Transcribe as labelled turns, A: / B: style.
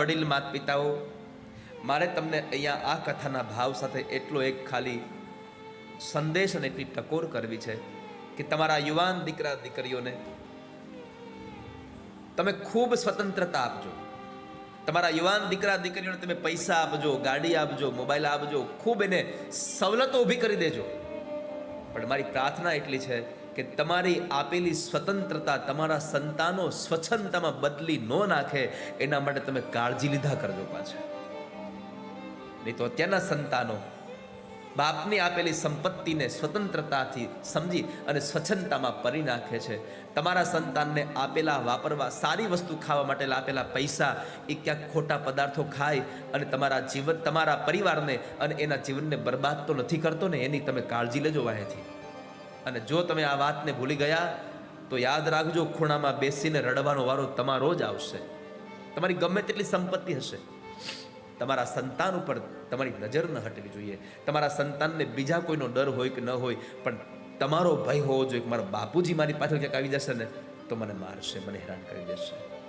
A: વડીલ માત પિતાઓ મારે તમને અહીંયા આ કથાના ભાવ સાથે એટલો એક ખાલી સંદેશ અને એટલી ટકોર કરવી છે કે તમારા યુવાન દીકરા દીકરીઓને તમે ખૂબ સ્વતંત્રતા આપજો. તમારા યુવાન દીકરા દીકરીઓને તમે પૈસા આપજો, ગાડી આપજો, મોબાઈલ આપજો, ખૂબ એને સવલતો ઊભી કરી દેજો. પણ મારી પ્રાર્થના એટલી છે કે તમારી આપેલી સ્વતંત્રતા તમારા સંતાનો સ્વચ્છંદતામાં બદલી ન નાખે, એના માટે તમે કાળજી લીધા કરજો પાછા. નહીં તો અત્યારના સંતાનો બાપની આપેલી સંપત્તિને સ્વતંત્રતાથી સમજી અને સ્વચ્છંદતામાં પરી નાખે છે. તમારા સંતાનને આપેલા વાપરવા, સારી વસ્તુ ખાવા માટે આપેલા પૈસા એ ક્યાંક ખોટા પદાર્થો ખાય અને તમારા જીવન, તમારા પરિવારને અને એના જીવનને બરબાદ તો નથી કરતો ને, એની તમે કાળજી લેજો વાહેથી. અને જો તમે આ વાતને ભૂલી ગયા, તો યાદ રાખજો, ખૂણામાં બેસીને રડવાનો વારો તમારો જ આવશે. તમારી ગમે તેટલી સંપત્તિ હશે. તમારા સંતાન ઉપર તમારી નજર ન હટવી જોઈએ. તમારા સંતાનને બીજા કોઈનો ડર હોય કે ન હોય, પણ તમારો ભય હોવો જોઈએ કે મારા બાપુજી મારી પાછળ ક્યાંક આવી જશે ને, તો મને મારશે, મને હેરાન કરી દેશે.